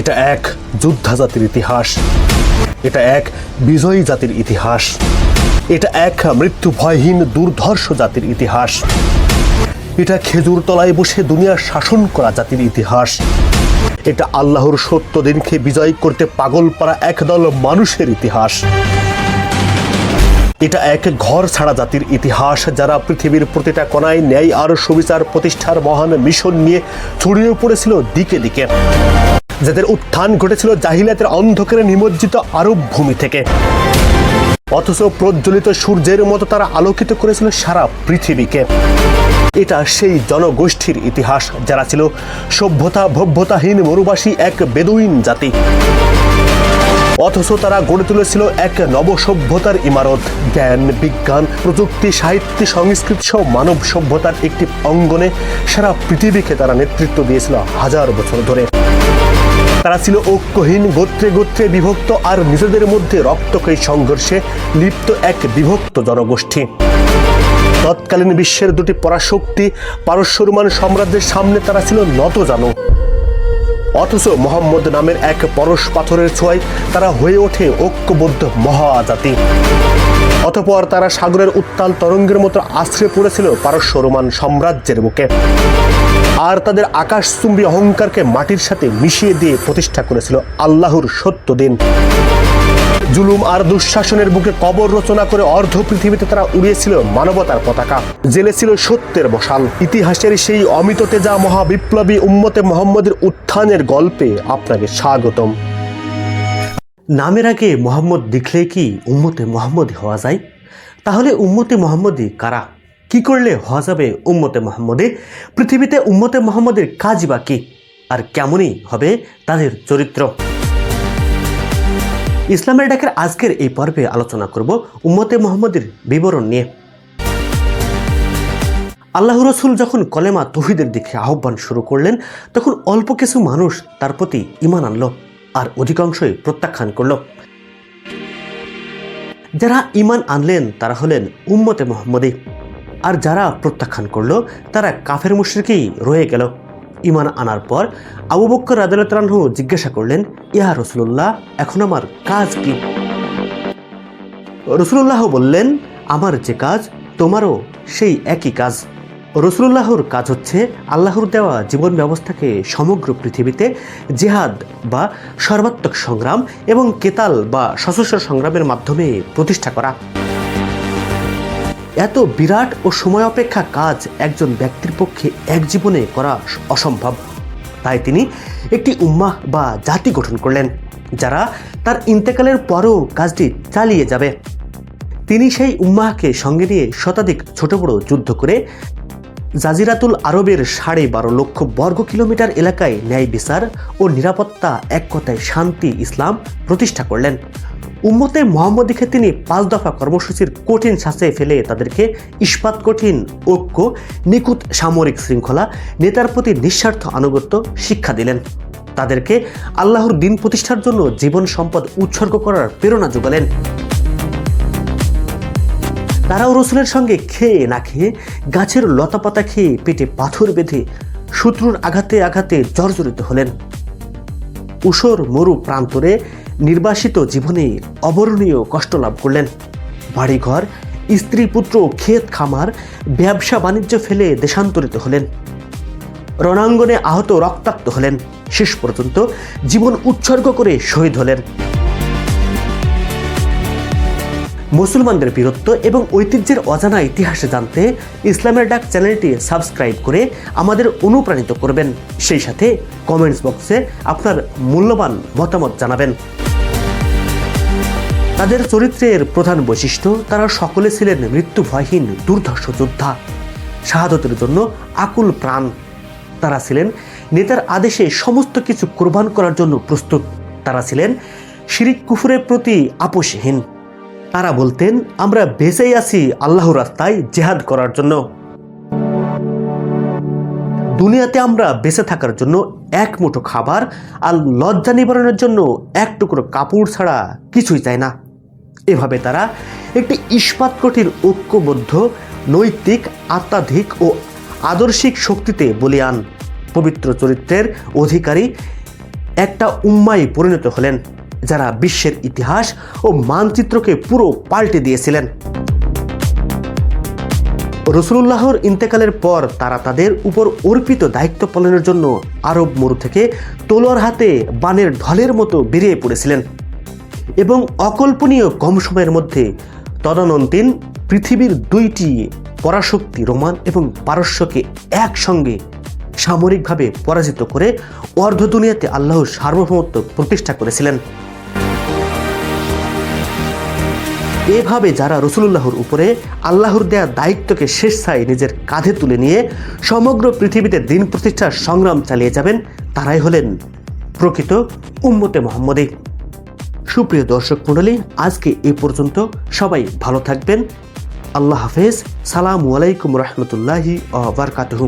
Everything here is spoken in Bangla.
এটা এক যোদ্ধা জাতির ইতিহাস। এটা এক বিজয়ী জাতির ইতিহাস। এটা এক মৃত্যু ভয়হীন দুর্ধর্ষ জাতির ইতিহাস। এটা খেজুর তলায় বসে দুনিয়ার শাসন করা জাতির ইতিহাস। এটা আল্লাহর সত্য দিনকে বিজয় করতে পাগল পাড়া একদল মানুষের ইতিহাস। এটা এক ঘর ছাড়া জাতির ইতিহাস যারা পৃথিবীর প্রতিটা কোনায় ন্যায় আর সুবিচার প্রতিষ্ঠার মহান মিশন নিয়ে ছড়িয়ে পড়েছিল দিকে দিকে। যাদের উত্থান ঘটেছিল জাহিলিয়াতের অন্ধকারে নিমজ্জিত আরব ভূমি থেকে। অথচ প্রজ্বলিত সূর্যের মতো তারা আলোকিত করেছিল সারা পৃথিবীকে। এটা সেই জনগোষ্ঠীর ইতিহাস, যারা ছিল সভ্যতা ভব্যতাহীন মরুবাসী এক বেদুইন জাতি। অথচ তারা গড়ে তুলেছিল এক নব সভ্যতার ইমারত। জ্ঞান, বিজ্ঞান, প্রযুক্তি, সাহিত্য, সংস্কৃতি সহ মানব সভ্যতার একটি অঙ্গনে সারা পৃথিবীকে তারা নেতৃত্ব দিয়েছিল হাজার বছর ধরে। তারা ছিল ঐক্যহীন, গোত্রে গোত্রে বিভক্ত আর নিজেদের মধ্যে রক্তক্ষয়ী সংঘর্ষে লিপ্ত এক বিভক্ত জনগোষ্ঠী। তৎকালীন বিশ্বের দুটি পরাশক্তি পারস্যরমান সাম্রাজ্যের সামনে তারা ছিল নত জানো। অথচ মোহাম্মদ নামের এক পরশ পাথরের ছোঁয়ায় তারা হয়ে ওঠে ঐক্যবদ্ধ মহাজাতি। অতপর তারা সাগরের উত্তাল তরঙ্গের মতো আশ্রয় পড়েছিল পারস্য রোমান সাম্রাজ্যের বুকে। আর তাদের আকাশচুম্বী অহংকারকে মাটির সাথে মিশিয়ে দিয়ে প্রতিষ্ঠা করেছিল আল্লাহর সত্য দিন। জুলুম আর দুঃশাসনের বুকে কবর রচনা করে অর্ধ পৃথিবীতে তারা উড়িয়েছিল মানবতার পতাকা। জেলে ছিল সত্যের বসাল। ইতিহাসের সেই অমিত তেজা মহাবিপ্লবী উম্মতে মোহাম্মদের উত্থানের গল্পে আপনাকে স্বাগতম। নামের আগে মোহাম্মদ লিখলে কি উম্মতে মোহাম্মদ হওয়া যায়? তাহলে উম্মতে মোহাম্মদী কারা? কি করলে হওয়া যাবে উম্মতে মোহাম্মদে? পৃথিবীতে উম্মতে মোহাম্মদের কাজ বা কি? আর কেমনই হবে তাদের চরিত্র? ইসলামের ডাকের আজকের এই পর্বে আলোচনা করব উম্মতে মোহাম্মদের বিবরণ নিয়ে। আল্লাহ রসুল যখন কলেমা তহিদের দিকে আহ্বান শুরু করলেন, তখন অল্প কিছু মানুষ তার প্রতি ইমান আনলো আর অধিকাংশই প্রত্যাখ্যান করল। যারা ইমান আনলেন, তারা হলেন উম্মতে মোহাম্মদী আর যারা প্রত্যাখ্যান করল, তারা কাফের মুশ্রিকেই রয়ে গেল। ইমান আনার পর আবু বক্কর রাজু জিজ্ঞাসা করলেন, ইয়া রসুল্লাহ এখন আমার কাজ কি? রসুল্লাহ বললেন, আমার যে কাজ, তোমারও সেই একই কাজ। রসুল্লাহর কাজ হচ্ছে আল্লাহর দেওয়া জীবন ব্যবস্থাকে সমগ্র পৃথিবীতে জেহাদ বা সর্বাত্মক সংগ্রাম এবং কেতাল বা সশস্ত্র সংগ্রামের মাধ্যমে প্রতিষ্ঠা করা। এত বিরাট ও সময় অপেক্ষা কাজ একজন ব্যক্তির পক্ষে এক জীবনে করা অসম্ভব। তাই তিনি একটি উম্মাহ বা জাতি গঠন করলেন, যারা তার ইন্তেকালের পরও কাজটি চালিয়ে যাবে। তিনি সেই উম্মাহকে সঙ্গে নিয়ে শতাধিক ছোট বড় যুদ্ধ করে জাজিরাতুল আরবের সাড়ে বারো লক্ষ বর্গ কিলোমিটার এলাকায় ন্যায় বিচার ও নিরাপত্তা এক কথায় শান্তি, ইসলাম প্রতিষ্ঠা করলেন। উম্মতে মোহাম্মদীকে তিনি পাঁচ দফা কর্মসূচির কঠিন শাসে ফেলে তাদেরকে ইস্পাত কঠিন, ঐক্য নিকুত সামরিক শৃঙ্খলা, নেতার প্রতি নিঃস্বার্থ আনুগত্য শিক্ষা দিলেন। তাদেরকে আল্লাহর দিন প্রতিষ্ঠার জন্য জীবন সম্পদ উৎসর্গ করার প্রেরণা যোগালেন। তারাও রসুলের সঙ্গে খেয়ে না খেয়ে গাছের লতাপাতা খেয়ে পেটে পাথর বেঁধে শত্রুর আঘাতে আঘাতে জর্জরিত হলেন। উষর মরু প্রান্তরে নির্বাসিত জীবনে অবর্ণীয় কষ্ট লাভ করলেন। বাড়িঘর স্ত্রী পুত্র ক্ষেত খামার, ব্যবসা বাণিজ্য ফেলে দেশান্তরিত হলেন। রণাঙ্গনে আহত রক্তাক্ত হলেন। শেষ পর্যন্ত জীবন উৎসর্গ করে শহীদ হলেন। মুসলমানদের বীরত্ব এবং ঐতিহ্যের অজানা ইতিহাসে জানতে ইসলামের ডাক চ্যানেলটি সাবস্ক্রাইব করে আমাদের অনুপ্রাণিত করবেন। সেই সাথে কমেন্টস বক্সে আপনার মূল্যবান মতামত জানাবেন। তাদের চরিত্রের প্রধান বৈশিষ্ট্য, তারা সকলে ছিলেন মৃত্যুভয়হীন, দুর্ধর্ষ যোদ্ধা। শাহাদতের জন্য আকুল প্রাণ। তারা ছিলেন নেতার আদেশে সমস্ত কিছু কোরবান করার জন্য প্রস্তুত। তারা ছিলেন শিরিক কুফুরের প্রতি আপোষহীন। তারা বলতেন, আমরা বেঁচেই আছি আল্লাহ রাস্তায় জেহাদ করার জন্য। দুনিয়াতে আমরা বেঁচে থাকার জন্য এক মুঠো খাবার আর লজ্জা নিবারণের জন্য এক টুকরো কাপড় ছাড়া কিছুই চায় না। এভাবে তারা একটি ইস্পাত কঠিন ঐক্যবদ্ধ, নৈতিক আত্মাধিক ও আদর্শিক শক্তিতে বলিয়ান পবিত্র চরিত্রের অধিকারী একটা উম্মায় পরিণত হলেন, যারা বিশ্বের ইতিহাস ও মানচিত্রকে পুরো পাল্টে দিয়েছিলেন। রসুল্লাহর ইন্তেকালের পর তারা তাদের উপর অর্পিত দায়িত্ব পালনের জন্য আরব মরু থেকে তলোয়ার হাতে বানের ঢলের মতো বেরিয়ে পড়েছিলেন। এবং অকল্পনীয় কম সময়ের মধ্যে তদানন্তীন পৃথিবীর দুইটি পরাশক্তি রোমান এবং পারস্যকে একসঙ্গে সামরিকভাবে পরাজিত করে অর্ধ দুনিয়াতে আল্লাহর সার্বভৌমত্ব প্রতিষ্ঠা করেছিলেন। এভাবে যারা রসুল্লাহর উপরে আল্লাহর দেয়া দায়িত্বকে স্বেচ্ছায় নিজের কাঁধে তুলে নিয়ে সমগ্র পৃথিবীতে দিন প্রতিষ্ঠার সংগ্রাম চালিয়ে যাবেন, তারাই হলেন প্রকৃত উম্মতে মোহাম্মদী সুপ্রিয় দর্শক মন্ডলী আজকে এ পর্যন্ত সবাই ভালো থাকবেন। আল্লাহ হাফেজ। সালামু আলাইকুম রহমতুল্লাহি বারকাতহু।